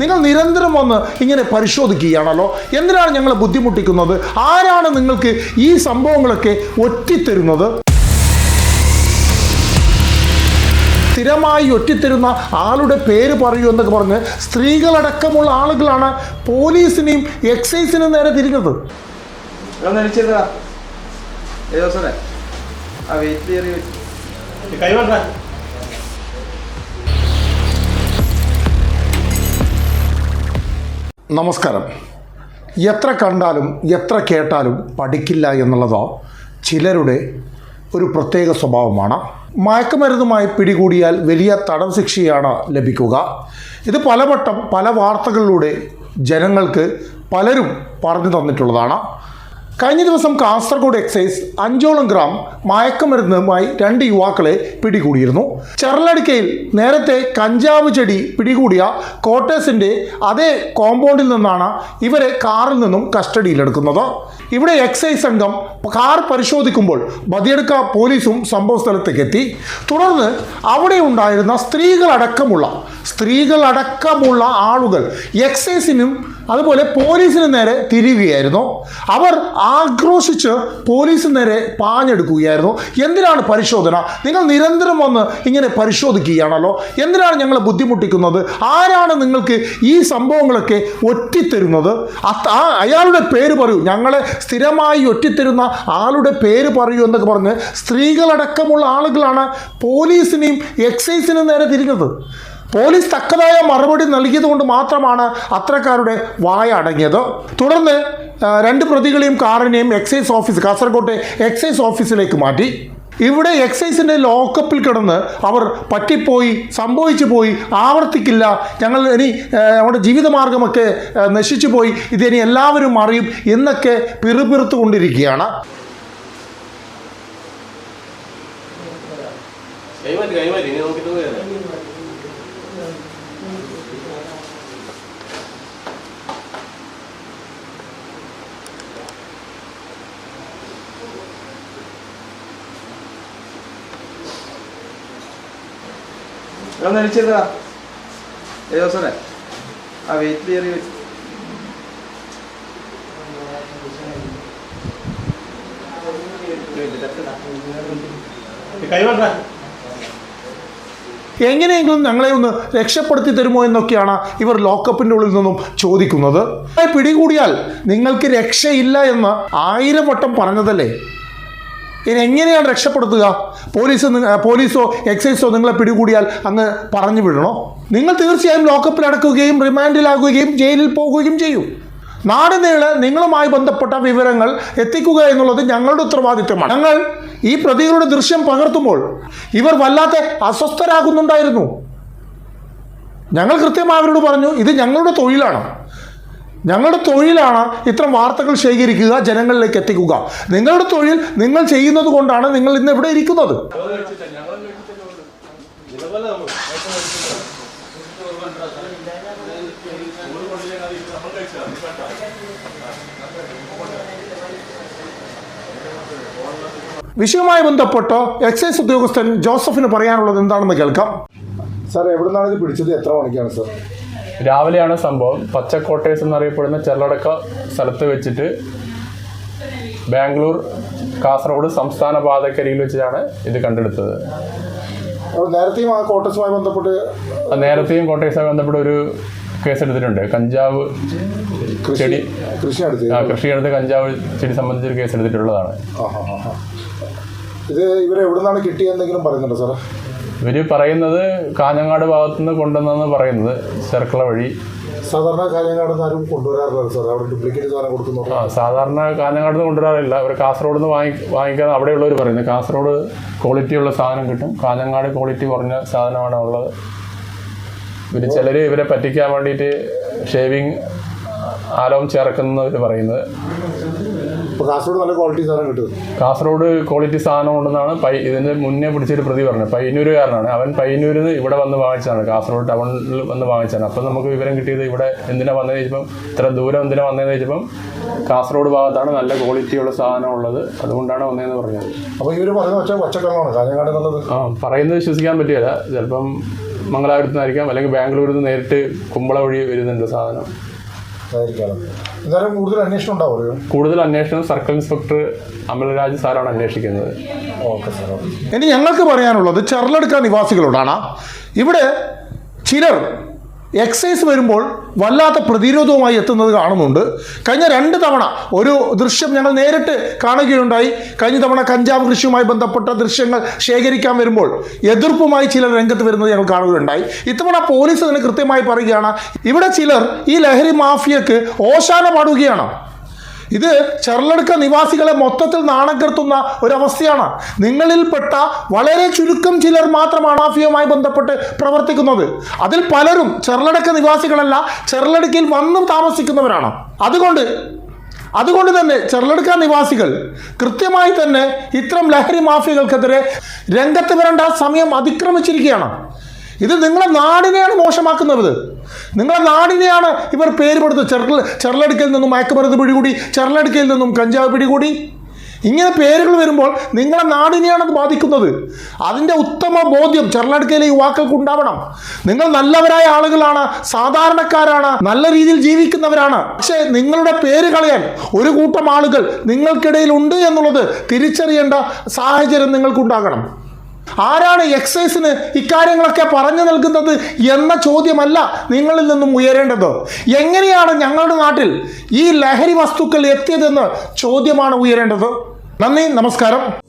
നിങ്ങൾ നിരന്തരം വന്ന് ഇങ്ങനെ പരിശോധിക്കുകയാണല്ലോ. എന്തിനാണ് ഞങ്ങളെ ബുദ്ധിമുട്ടിക്കുന്നത്? ആരാണ് നിങ്ങൾക്ക് ഈ സംഭവങ്ങളൊക്കെ ഒറ്റിത്തരുന്നത്? സ്ഥിരമായി ഒറ്റിത്തരുന്ന ആളുടെ പേര് പറയൂ എന്നൊക്കെ പറഞ്ഞ് സ്ത്രീകളടക്കമുള്ള ആളുകളാണ് പോലീസിനെയും എക്സൈസിനും നേരെ തിരിഞ്ഞത്. ഒന്ന് അടിച്ചതാ നമസ്കാരം. എത്ര കണ്ടാലും എത്ര കേട്ടാലും പഠിക്കില്ല എന്നുള്ളത് ചിലരുടെ ഒരു പ്രത്യേക സ്വഭാവമാണ്. മയക്കുമരുന്നുമായി പിടികൂടിയാൽ വലിയ തടവ് ശിക്ഷയാണ് ലഭിക്കുക. ഇത് പലവട്ടം പല വാർത്തകളിലൂടെ ജനങ്ങൾക്ക് പലരും പറഞ്ഞു തന്നിട്ടുള്ളതാണ്. കഴിഞ്ഞ ദിവസം കാസർഗോഡ് എക്സൈസ് അഞ്ചോളം ഗ്രാം മയക്കുമരുന്നുമായി രണ്ട് യുവാക്കളെ പിടികൂടിയിരുന്നു. ചെറലടുക്കയിൽ നേരത്തെ കഞ്ചാവ് ചെടി പിടികൂടിയ കോട്ടേഴ്സിന്റെ അതേ കോമ്പൗണ്ടിൽ നിന്നാണ് ഇവരെ കാറിൽ നിന്നും കസ്റ്റഡിയിലെടുക്കുന്നത്. ഇവിടെ എക്സൈസ് സംഘം കാർ പരിശോധിക്കുമ്പോൾ ബദിയെടുക്ക പോലീസും സംഭവ തുടർന്ന് അവിടെ ഉണ്ടായിരുന്ന സ്ത്രീകളടക്കമുള്ള സ്ത്രീകളടക്കമുള്ള ആളുകൾ എക്സൈസിനും അതുപോലെ പോലീസിന് നേരെ തിരിയുകയായിരുന്നു. അവർ ആക്രോശിച്ച് പോലീസിന് നേരെ പാഞ്ഞെടുക്കുകയായിരുന്നു. എന്തിനാണ് പരിശോധന? നിങ്ങൾ നിരന്തരം വന്ന് ഇങ്ങനെ പരിശോധിക്കുകയാണല്ലോ. എന്തിനാണ് ഞങ്ങളെ ബുദ്ധിമുട്ടിക്കുന്നത്? ആരാണ് നിങ്ങൾക്ക് ഈ സംഭവങ്ങളൊക്കെ ഒറ്റിത്തരുന്നത്? ആ അയാളുടെ പേര് പറയൂ. ഞങ്ങളെ സ്ഥിരമായി ഒറ്റിത്തരുന്ന ആളുടെ പേര് പറയൂ എന്നൊക്കെ പറഞ്ഞ് സ്ത്രീകളടക്കമുള്ള ആളുകളാണ് പോലീസിനെയും എക്സൈസിനും നേരെ തിരിഞ്ഞത്. പോലീസ് തക്കതായ മറുപടി നൽകിയതുകൊണ്ട് മാത്രമാണ് അത്രക്കാരുടെ വായ അടങ്ങിയത്. തുടർന്ന് രണ്ട് പ്രതികളെയും കാറിനെയും എക്സൈസ് ഓഫീസ് കാസർകോട്ടെ എക്സൈസ് ഓഫീസിലേക്ക് മാറ്റി. ഇവിടെ എക്സൈസിന്റെ ലോക്കപ്പിൽ കിടന്ന് അവർ പറ്റിപ്പോയി സംഭവിച്ചു പോയി ആവർത്തിക്കില്ല. ഞങ്ങൾ ഇനി നമ്മുടെ ജീവിതമാർഗമൊക്കെ നശിച്ചു പോയി ഇതിനി എല്ലാവരും അറിയും എന്നൊക്കെ പിറുപിറുത്തു കൊണ്ടിരിക്കുകയാണ് കൈമാറ്റി കൈമാറ്റി. ഇനി നോക്കിട്ട് പോയാ ഒന്ന് ആ വെയിറ്റ് കയറി എങ്ങനെയെങ്കിലും ഞങ്ങളെ ഒന്ന് രക്ഷപ്പെടുത്തി തരുമോ എന്നൊക്കെയാണ് ഇവർ ലോക്കപ്പിന്റെ ഉള്ളിൽ നിന്നും ചോദിക്കുന്നത്. "ഏ, പിടികൂടിയാൽ നിങ്ങൾക്ക് രക്ഷയില്ല എന്ന് ആയിരം വട്ടം പറഞ്ഞതല്ലേ? ഇനി എങ്ങനെയാണ് രക്ഷപ്പെടുത്തുക? പോലീസ് പോലീസോ എക്സൈസോ നിങ്ങളെ പിടികൂടിയാൽ അങ്ങ് പറഞ്ഞു വിടണോ? നിങ്ങൾ തീർച്ചയായും ലോക്കപ്പിൽ അടക്കുകയും റിമാൻഡിലാകുകയും ജയിലിൽ പോകുകയും ചെയ്യും. നാട് നീളെ നിങ്ങളുമായി ബന്ധപ്പെട്ട വിവരങ്ങൾ എത്തിക്കുക എന്നുള്ളത് ഞങ്ങളുടെ ഉത്തരവാദിത്തമാണ് ഞങ്ങൾ ഈ പ്രതികളുടെ ദൃശ്യം പകർത്തുമ്പോൾ ഇവർ വല്ലാതെ അസ്വസ്ഥരാകുന്നുണ്ടായിരുന്നു. ഞങ്ങൾ കൃത്യമായി അവരോട് പറഞ്ഞു ഇത് ഞങ്ങളുടെ തൊഴിലാണ്. ഞങ്ങളുടെ തൊഴിലാണ് ഇത്തരം വാർത്തകൾ ശേഖരിക്കുക ജനങ്ങളിലേക്ക് എത്തിക്കുക. നിങ്ങളുടെ തൊഴിൽ നിങ്ങൾ ചെയ്യുന്നത് കൊണ്ടാണ് നിങ്ങൾ ഇന്ന് ഇവിടെ ഇരിക്കുന്നത്. വിഷയവുമായി ബന്ധപ്പെട്ട് എക്സൈസ് ഉദ്യോഗസ്ഥൻ ജോസഫിന് പറയാനുള്ളത് എന്താണെന്ന് കേൾക്കാം. സാർ എവിടെ നിന്നാണ് ഇത് പിടിച്ചത്? എത്ര മണിക്കാണ് സാർ? രാവിലെയാണ് സംഭവം. പച്ചക്കോട്ടേഴ്സ് എന്നറിയപ്പെടുന്ന ചെല്ലടക്ക സ്ഥലത്ത് വെച്ചിട്ട് ബാംഗ്ലൂർ കാസർഗോഡ് സംസ്ഥാന പാതക്കരിയിൽ വെച്ചാണ് ഇത് കണ്ടെടുത്തത്. നേരത്തെയും ആ കോട്ടേഴ്സുമായി ബന്ധപ്പെട്ട് നേരത്തെയും കോട്ടേഴ്സുമായി ബന്ധപ്പെട്ട് ഒരു കേസ് എടുത്തിട്ടുണ്ട്. കഞ്ചാവ് ചെടി കൃഷി ആ, കൃഷിയിടത്ത് കഞ്ചാവ് ചെടി സംബന്ധിച്ചൊരു കേസ് എടുത്തിട്ടുള്ളതാണ്. ഇത് ഇവരെ എവിടെ നിന്നാണ് കിട്ടിയെന്നെങ്കിലും പറയുന്നുണ്ടോ സാർ ഇവർ പറയുന്നത് കാഞ്ഞങ്ങാട് ഭാഗത്തുനിന്ന് കൊണ്ടുവന്നെന്ന് പറയുന്നത്. ചെർക്കള വഴി. സാധാരണ കാഞ്ഞങ്ങാട് ആരും കൊണ്ടുവരാറില്ല സാർ അവിടെ ഡ്യൂപ്ലിക്കേറ്റ് സാധനം കൊടുക്കുന്നു. ആ സാധാരണ കാഞ്ഞങ്ങാട് നിന്ന് കൊണ്ടുവരാറില്ല. അവർ കാസർഗോഡ് നിന്ന് വാങ്ങി വാങ്ങിക്കാൻ അവിടെയുള്ളവർ പറയുന്നത് കാസർഗോഡ് ക്വാളിറ്റിയുള്ള സാധനം കിട്ടും. കാഞ്ഞങ്ങാട് ക്വാളിറ്റി കുറഞ്ഞ സാധനമാണ് ഉള്ളത്. ഇവർ ചിലർ ഇവരെ പറ്റിക്കാൻ വേണ്ടിയിട്ട് ഷേവിങ് ആലോം ചേർക്കുന്നവർ പറയുന്നത്. ഇപ്പോൾ കാസർഗോഡ് നല്ല ക്വാളിറ്റി സാധനം കിട്ടും. കാസർഗോഡ് ക്വാളിറ്റി സാധനം ഉണ്ടെന്നാണ് പൈ ഇതിന് മുന്നേ പിടിച്ചൊരു പ്രതി പറഞ്ഞത്. പയ്യന്നൂരുകാരനാണ്. അവൻ പയ്യന്നൂരിൽ നിന്ന് ഇവിടെ വന്ന് വാങ്ങിച്ചതാണ്. കാസർഗോഡ് ടൗണിൽ വന്ന് വാങ്ങിച്ചതാണ്. അപ്പം നമുക്ക് വിവരം കിട്ടിയത് ഇവിടെ എന്തിനാ വന്നതെന്ന് ചോദിച്ചപ്പം ഇത്ര ദൂരം എന്തിനാ വന്നതെന്ന് ചോദിച്ചപ്പം കാസർഗോഡ് ഭാഗത്താണ് നല്ല ക്വാളിറ്റിയുള്ള സാധനം ഉള്ളത്. അതുകൊണ്ടാണ് വന്നതെന്ന് പറഞ്ഞത്. അപ്പോൾ ഇവർ പറയുന്നത് വെച്ചാൽ പച്ചക്കള്ളമാണ് കാഞ്ഞങ്ങാട് എന്നുള്ളത് ആ പറയുന്നത് വിശ്വസിക്കാൻ പറ്റില്ല ചിലപ്പം മംഗലാപുരത്ത് നിന്നായിരിക്കാം അല്ലെങ്കിൽ ബാംഗ്ലൂരിൽ നിന്ന് നേരിട്ട് കുമ്പള വഴി വരുന്നുണ്ട് സാധനം. കൂടുതൽ അന്വേഷണം ഉണ്ടാവുമല്ലോ? കൂടുതൽ അന്വേഷണം സർക്കിൾ ഇൻസ്പെക്ടർ അമൽരാജ് സാറാണ് അന്വേഷിക്കുന്നത്. ഓക്കെ സാർ ഇനി ഞങ്ങൾക്ക് പറയാനുള്ളത് ചെറലെടുക്ക നിവാസികളോടാണ്. ഇവിടെ ചിലർ എക്സൈസ് വരുമ്പോൾ വല്ലാത്ത പ്രതിരോധവുമായി എത്തുന്നത് കാണുന്നുണ്ട്. കഴിഞ്ഞ രണ്ട് തവണ ഒരു ദൃശ്യം ഞങ്ങൾ നേരിട്ട് കാണുകയുണ്ടായി. കഴിഞ്ഞ തവണ കഞ്ചാവ് കൃഷിയുമായി ബന്ധപ്പെട്ട ദൃശ്യങ്ങൾ ശേഖരിക്കാൻ വരുമ്പോൾ എതിർപ്പുമായി ചിലർ രംഗത്ത് വരുന്നത് ഞങ്ങൾ കാണുകയുണ്ടായി. ഇത്തവണ പോലീസ് അതിന് കൃത്യമായി പറയുകയാണ് ഇവിടെ ചിലർ ഈ ലഹരി മാഫിയക്ക് ഓശാന പാടുകയാണ് ഇത് ചെറലെടുക്ക നിവാസികളെ മൊത്തത്തിൽ നാണം കെടുത്തുന്ന ഒരവസ്ഥയാണ്. നിങ്ങളിൽപ്പെട്ട വളരെ ചുരുക്കം ചിലർ മാത്രമാണ് മാഫിയയുമായി ബന്ധപ്പെട്ട് പ്രവർത്തിക്കുന്നത്. അതിൽ പലരും ചെറലടക്ക നിവാസികളല്ല ചെറലടുക്കയിൽ വന്നും താമസിക്കുന്നവരാണ്. അതുകൊണ്ട് അതുകൊണ്ട് തന്നെ ചെറലെടുക്ക നിവാസികൾ കൃത്യമായി തന്നെ ഇത്തരം ലഹരി മാഫിയകൾക്കെതിരെ രംഗത്ത് വരേണ്ട സമയം അതിക്രമിച്ചിരിക്കുകയാണ്. ഇത് നിങ്ങളെ നാടിനെയാണ് മോശമാക്കുന്നത്. നിങ്ങളെ നാടിനെയാണ് ഇവർ പേര് കൊടുത്ത് ചെറൽ ചെറലടുക്കയിൽ നിന്നും മയക്കുമരുന്ന് പിടികൂടി ചെറലടുക്കയിൽ നിന്നും കഞ്ചാവ് പിടികൂടി. ഇങ്ങനെ പേരുകൾ വരുമ്പോൾ നിങ്ങളെ നാടിനെയാണ് അത് ബാധിക്കുന്നത്. അതിന്റെ ഉത്തമ ബോധ്യം ചെറലടുക്കയിലെ യുവാക്കൾക്ക് ഉണ്ടാവണം. നിങ്ങൾ നല്ലവരായ ആളുകളാണ് സാധാരണക്കാരാണ് നല്ല രീതിയിൽ ജീവിക്കുന്നവരാണ്. പക്ഷേ നിങ്ങളുടെ പേര് കളയാൻ ഒരു കൂട്ടം ആളുകൾ നിങ്ങൾക്കിടയിൽ ഉണ്ട് എന്നുള്ളത് തിരിച്ചറിയേണ്ട സാഹചര്യം നിങ്ങൾക്കുണ്ടാകണം. ആരാണ് എക്സൈസിന് ഇക്കാര്യങ്ങളൊക്കെ പറഞ്ഞു നൽകുന്നത് എന്ന ചോദ്യമല്ല നിങ്ങളിൽ നിന്നും ഉയരേണ്ടത്. എങ്ങനെയാണ് ഞങ്ങളുടെ നാട്ടിൽ ഈ ലഹരി വസ്തുക്കൾ എത്തിയതെന്ന് ചോദ്യമാണ് ഉയരേണ്ടത്? നന്ദി നമസ്കാരം.